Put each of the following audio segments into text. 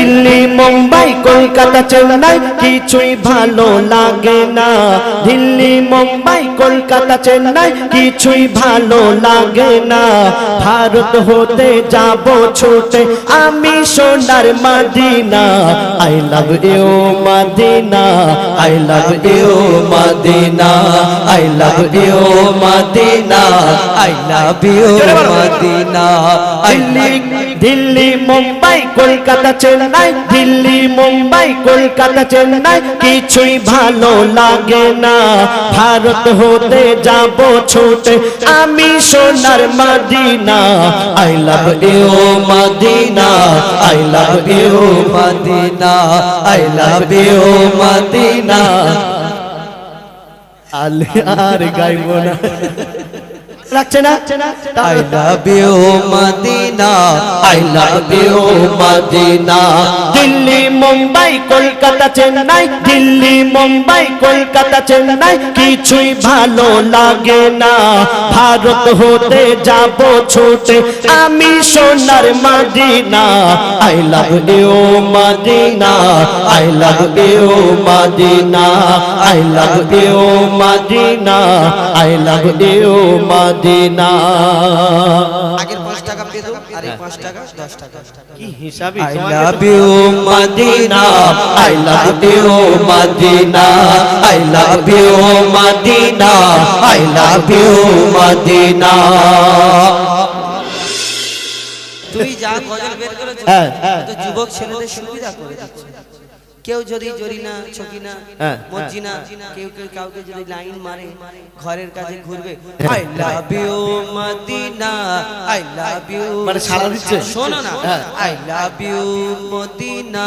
দিল্লি মুম্বাই কলকাতা চেন্নাই কিছুই ভালো লাগে না। দিল্লি মুম্বাই কলকাতা চেন্নাই কিছুই ভালো লাগে না। ভারত হতে যাব ছুটে আমি সোনার Madina. I love you Madina. I love you Madina. I love you Madina. I love you Madina. Delhi Delhi, Mumbai, Kolkata, Chennai. Delhi, Mumbai, Kolkata, Chennai. কিছুই ভালো লাগে না। ভারত হতে যাব ছুটে। আমি সোনার Madina. I love you Madina. I love you Madina. I love you Madina. আলে, আর গাইব না। লাগছে না? I love you Madina I love you Madina Delhi Mumbai Kolkata Chennai. Delhi Mumbai Kolkata Chennai. কিছুই ভালো লাগে না। ভারত হতে যাব ছুটে। আমি সোনার Madina. I love you Madina I love you Madina I love you Madina I love you Madina আগের পাঁচ টাকা দিয়ে দেবো আর এই পাঁচ টাকা দশ টাকা। কি হিসাবে I love you Madina I love you Madina I love you Madina I love you Madina তুই যা গজল বের করেছিস হ্যাঁ, হ্যাঁ, তো যুবক ছেলেদের সুবিধা করে দিচ্ছে। কেউ যদি জরিনা ছকিনা হ্যাঁ, মজ্জিনা কেউ কেউ কাউকে যদি লাইন মারে ঘরের কাছে ঘুরবে। I love you Madina I love you মানে সাড়া দিচ্ছে? শোনো না হ্যাঁ। I love you Madina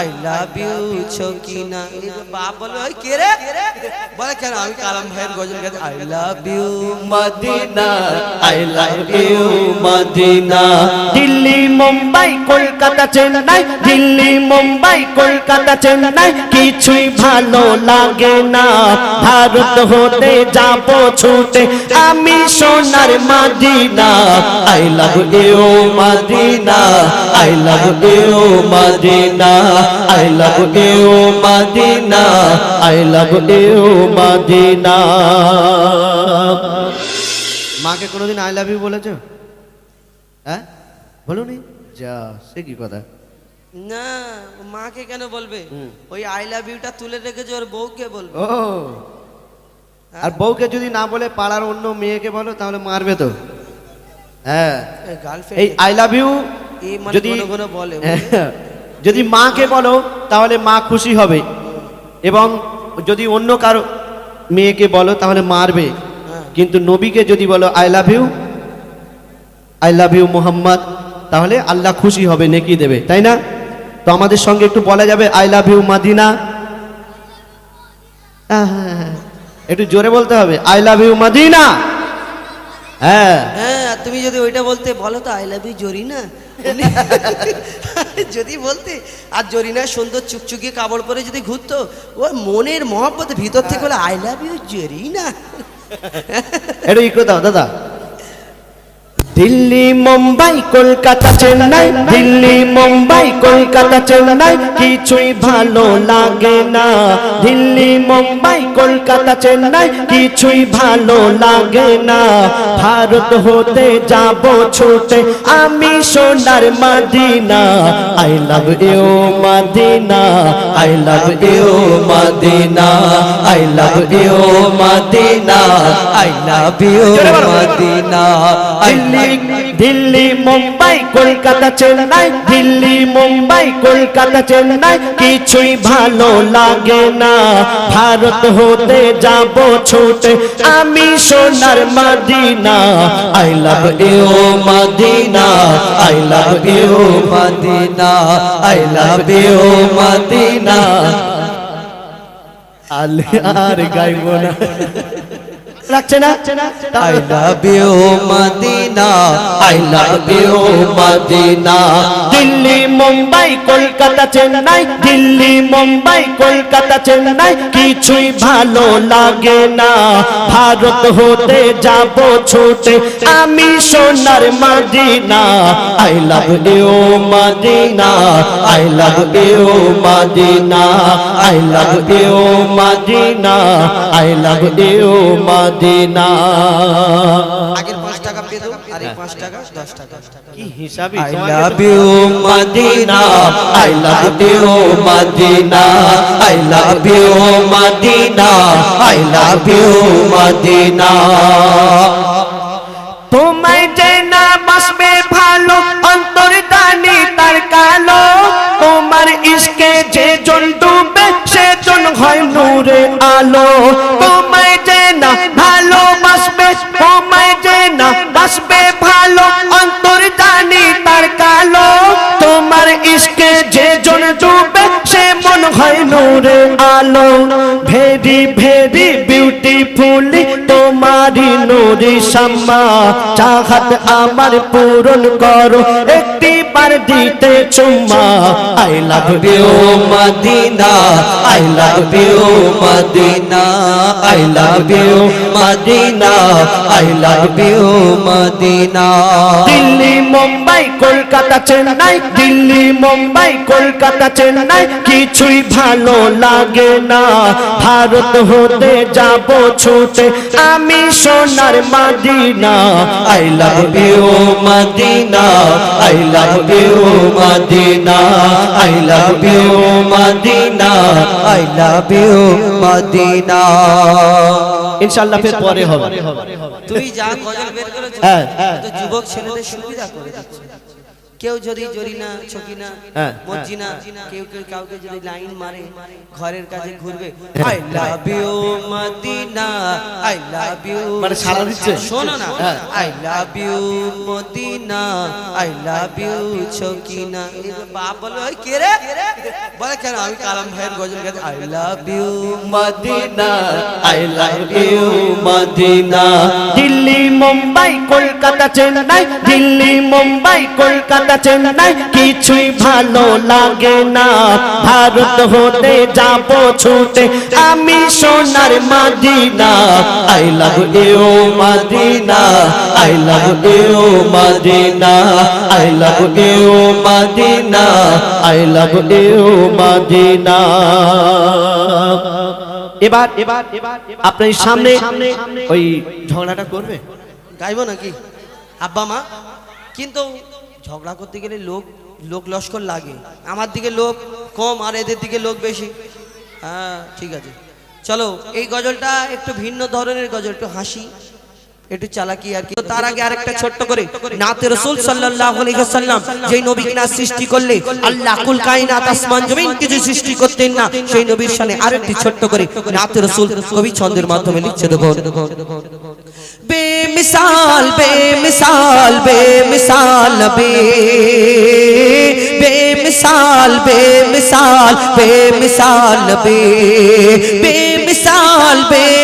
I love you Sakina বাপ বলে ওই কে রে? বলে কেন? আমি কালাম ভাইয়ের গজল গাইতে। I love you Madina I love you Madina. Delhi Mumbai Kolkata Chennai. Delhi Mumbai Kolkata Chennai কিছুই ভালো লাগে না। ভারত হতে যাব ছুটে, আমি সোনার Madina. I love you Madina. I love you Madina. I love you Madina. I love you Madina. মাকে কোনোদিন আই লাভ ইউ বলেছ? হ্যাঁ? বলুনি? যা, সে কি কথা? না মাকে কেন বলবে? ওই আই লাভ ইউটা তুলে রেখেছে ওর বউকে বলবে। ও। আর বউকে যদি না বলে পাড়ার অন্য মেয়েকে বলো তাহলে মারবে তো। হ্যাঁ। এই আই লাভ ইউ যদি ঘন ঘন বলে যদি মাকে বলো তাহলে মা খুশি হবে। এবং যদি অন্য কারও মেয়েকে বলো তাহলে মারবে। হ্যাঁ। কিন্তু নবীকে যদি বলো I love you I love you Mohammad তাহলে আল্লাহ খুশি হবে নেকি দেবে। তাই না? তো আমাদের সঙ্গে একটু বলা যাবে আই লাভ ইউ মাদিনা। একটু জোরে বলতে হবে আই লাভ ইউ মাদিনা হ্যাঁ। হ্যাঁ তুমি যদি ওইটা বলতে বলো তো আই লাভ ইউ জরিনা যদি বলতে আর জরিনা সুন্দর চুকচুকি কাপড় পরে যদি ঘুরতো ওর মনের মহব্বত ভিতর থেকে বলে আই লাভ ইউ জরিনা একটু ইকো দাও দাদা। দিল্লি মুম্বাই কলকাতা চেন্নাই। দিল্লি মুম্বাই কলকাতা চেন্নাই। কিছুই ভালো লাগে না। দিল্লি মুম্বাই কলকাতা চেন্নাই। কিছুই ভালো লাগে না। ভারত হতে যাব ছুটে। আমি সোনার Madina. I love you Madina. I love you Madina. I love you Madina. I love you Madina. Delhi Delhi, Mumbai, Kolkata, Chennai, Delhi, Mumbai, Kolkata, Chennai, কিছুই ভালো লাগে না। ভারত হতে যাব ছুটে, আমি সোনার Madina. I love you Madina. I love you Madina. I love you Madina. আলে আর গাইব না। রাখছে না? I love you Madina I love you Madina. Delhi Mumbai Kolkata Chennai Delhi Mumbai Kolkata Chennai কিছুই ভালো লাগে না। ভারত হতে যাব ছুটে আমি সোনার Madina. I love you Madina I love you Madina I love you Madina I love you Madina. আগের পাঁচ টাকা পেয়ে দেবো আর এই পাঁচ টাকা দশ টাকা। কি হিসাবে I love you Madina. I love you Madina. I love you Madina. I love you Madina. তোমায় যে না বাসবে ভালো অন্তর দানি তার কালো। তোমার ইশকে যে জন ডুবে সে জন হয় নূরে আলো। তোমায় ডুবে সে মন হয় নূরে আলো। ভেরি ভেরি বিউটিফুলি তোমারি নুরি শাম্মা চাহাত আমার পূরণ করো একটি বার দিতে চুম্মা। I love you Madina I love you Madina I love you Madina I love you Madina. Delhi, Mumbai, Kolkata, Chennai, Delhi, Mumbai, Kolkata, Chennai, কিছুই ভালো লাগে না। ভারত হতে যাব ছুটে। আমি সোনার Madina I love you Madina I love you Madina I love you Madina I love you Madina. ইনশাল্লাহ ফের পরে হবে। তুমি যা গজল বের করেছ হ্যাঁ। তো যুবক ছেলেদের সুবিধা করে দিচ্ছে কেউ যদি জরিনা ছকিনা হ্যাঁ, মজ্জিনা কেউ কেউ কাউকে যদি লাইন মারে ঘরের কাছে ঘুরবে। I love you Madina I love you মানে সারা দিচ্ছে? শোনো না। হ্যাঁ। I love you Madina I love you Sakina বাপ বলে ওই কে রে? বলে কেন? আমি কালাম ভাইয়ের গজল গাইতে I love you Madina I love you Madina. Delhi Mumbai Kolkata Chennai. Delhi Mumbai Kolkata. Chennai কিছুই ভালো লাগে না। ভারত হতে যাব ছুটে আমি সোনার Madina. I love you Madina. I love you Madina. I love you Madina. I love you Madina. এবার এবার আপনার সামনে ওই ঝগড়াটা করবে? গাইবো নাকি? আব্বা মা? কিন্তু ঝগড়া করতে গেলে লোক লোক লস্কর লাগে। আমার দিকে লোক কম আর এদের দিকে লোক বেশি। হ্যাঁ ঠিক আছে। চলো, এই গজলটা একটু ভিন্ন ধরনের গজল, একটু হাসি। একটু চালাকি আর কি। তার আগে আরেকটা ছোট্ট করে, নাতে রসুল সাল্লাল্লাহু আলাইহি ওয়াসাল্লাম যেই নবীকে না সৃষ্টি করলে, আল্লাহ কুল কায়নাত আসমান জমিন কিছু সৃষ্টি করতেন না, সেই নবীর শানে আরেকটি ছোট্ট করে নাতে রসুল কবি ছন্দের মাধ্যমে লিখছে দেখো বেমিসাল বেমিসাল বেমিসাল, নবী। বেমিসাল বেমিসাল বেমিসাল, নবী। বেমিসাল বেমিসাল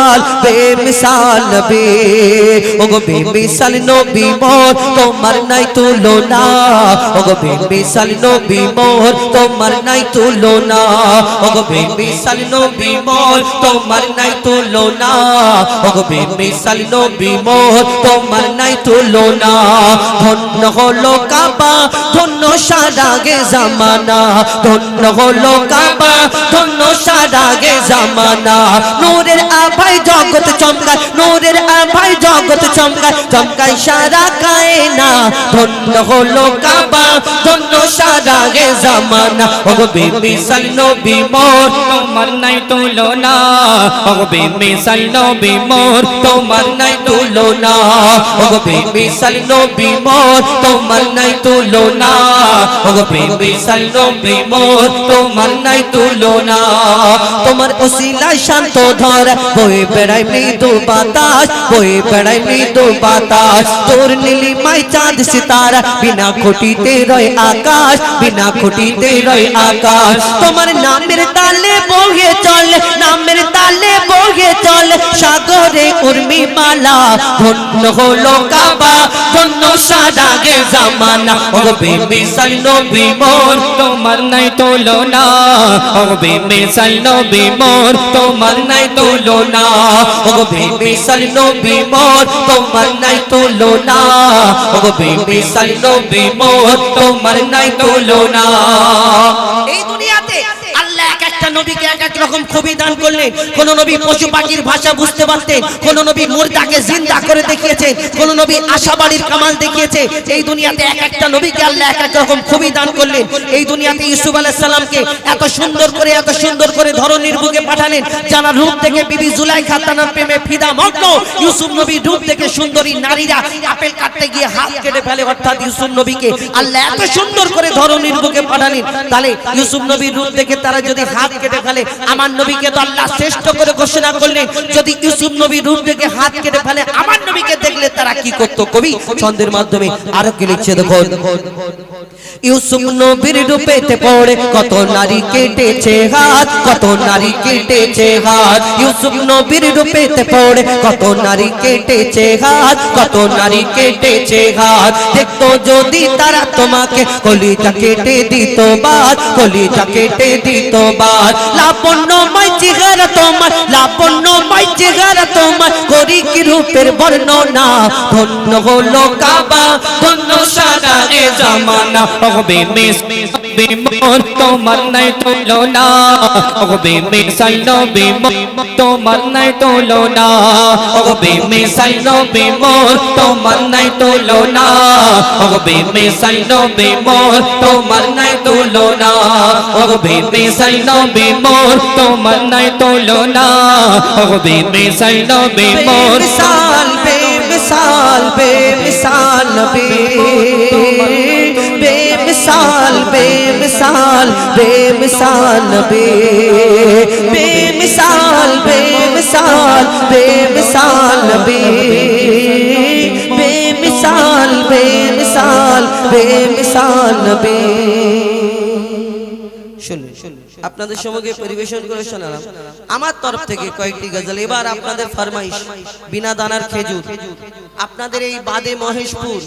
বেমিসাল নবী। ওগো বেমিসাল নবী মোর, তোমার নাই তুলনা। ওগো বেমিসাল নবী মোর, তোমার নাই তুলনা। ওগো বেমিসাল নবী মোর, তোমার নাই তুলনা। ওগো বেমিসাল নবী মোর, তোমার নাই তুলনা। ধন্য হলো কাবা, ধন্য সারাগে জামানা। ধন্য হলো কাবা, ধন্য সারাগে জামানা। নূরের আভাই জগৎ চমকায়, নূরের আভায় জগৎ চমকায় চমকায় সারা কায়না ধন্য হলো কাবা, ধন্য সারা গে জামানা। ও বেবি নবী মোর, তোমার নাই তুলনা। ও বেবি নবী মোর, তোমার নাই তুলনা। তুলনা ওগো বেমিসাল নবী মোর তোমার নাই তুলনা ওগো বেমিসাল নবী মোর তোমার নাই তুলনা তোমার ওসিলায় শান্ত ধর বয়ে বেড়াই মৃদু বাতাস বয়ে বেড়াই মৃদু বাতাস তোর নীলিমাই চাঁদ সিতারা বিনা খুঁটিতে রয় আকাশ বিনা খুঁটিতে রয় আকাশ তোমার নামের তালে বহে চলে নামের তালে বহে চলে সাগরে উর্মি মালা ধন্য হলো কাবা, ধন্য সারাগে জামানা। ও বেমিসাল নবী মোর, তোমার নাই তুলনা। ও বেমিসাল নবী মোর, তোমার নাই তুলনা। ও বেমিসাল নবী মোর, তোমার নাই তুলনা। ও বেমিসাল নবী মোর, তোমার নাই তুলনা। এই নবীকে এক এক রকম খুবই দান করলেন কোন নবী পশু পাখির ভাষা বুঝতে পারতেন কোন নবী মুর্দাকে জিন্দা করে দেখিয়েছেন কোন নবী আশাবাড়ির কামাল দেখিয়েছে, এই দুনিয়াতে এক একটা নবীকে আল্লাহ এক এক রকম খুবই দান করলেন। এই দুনিয়াতে ইউসুফ সালামকে এত সুন্দর করে, এত সুন্দর করে ধরনীর বুকে পাঠালেন, যারা রূপ থেকে বিবি জুলাইখা তানার প্রেমে ফিদা মগ্ন, ইউসুফ নবীর রূপ থেকে সুন্দরী নারীরা আপেল কাটতে গিয়ে হাত কেটে ফেলে, অর্থাৎ ইউসুফ নবীকে আল্লাহ এত সুন্দর করে ধরনীর বুকে পাঠালেন। তাহলে ইউসুফ নবীর রূপ থেকে তারা যদি হাত কেটে ফেলে। আমার নবীকে তো আল্লাহ শ্রেষ্ঠ করে ঘোষণা করলেন, যদি ইউসুফ নবীর রূপ থেকে হাত কেটে ফেলে, আমার নবীকে দেখলে তারা কি করতো কবি? ছন্দের মাধ্যমে আরও কি লিখছে দেখো। ইউসুফ নবীর রূপেতে পড়ে, কত নারী কেটেছে হাত, কত নারী কেটেছে হাত। ইউসুফ নবীর রূপেতে পড়ে, কত নারী কেটেছে হাত, কত নারী কেটেছে হাত। দেখতো যদি তারা তোমাকে কলিজা কেটে দিত বাদ, কলিজা কেটে দিত বাদ। লাবণ্যময় চেহারা তোমার, লাবণ্যময় চেহারা তোমার করি কি রূপের বর্ণনা। ধন্য হলো কাবা, ধন্য সারা এ জামানা, হবে মিস বিমোর তোমার নাই তুলনা ওগবে মিসাল নবী মোর তোমার নাই তুলনা ওগবে মিসাল নবী মোর তোমার নাই তুলনা ওগবে মিসাল নবী মোর তোমার নাই তুলনা ওগবে মিসাল নবী মোর তোমার নাই তুলনা ওগবে মিসাল নবী মোর বেমিসাল বেমিসাল বেমিসাল নবী বেমিসাল বেমিসাল নবী বেমিসাল বেমিসাল বেমিসাল নবী বেমিসাল বেমিসাল বেমিসাল নবী শুনুন আপনাদের সঙ্গে পরিবেশন করে শোনালাম। আমার তরফ থেকে কয়েকটি গজল। এবার আপনাদের ফরমাইশ, বিনা দানার খেজুর। আপনাদের এই বাদে মহেশপুর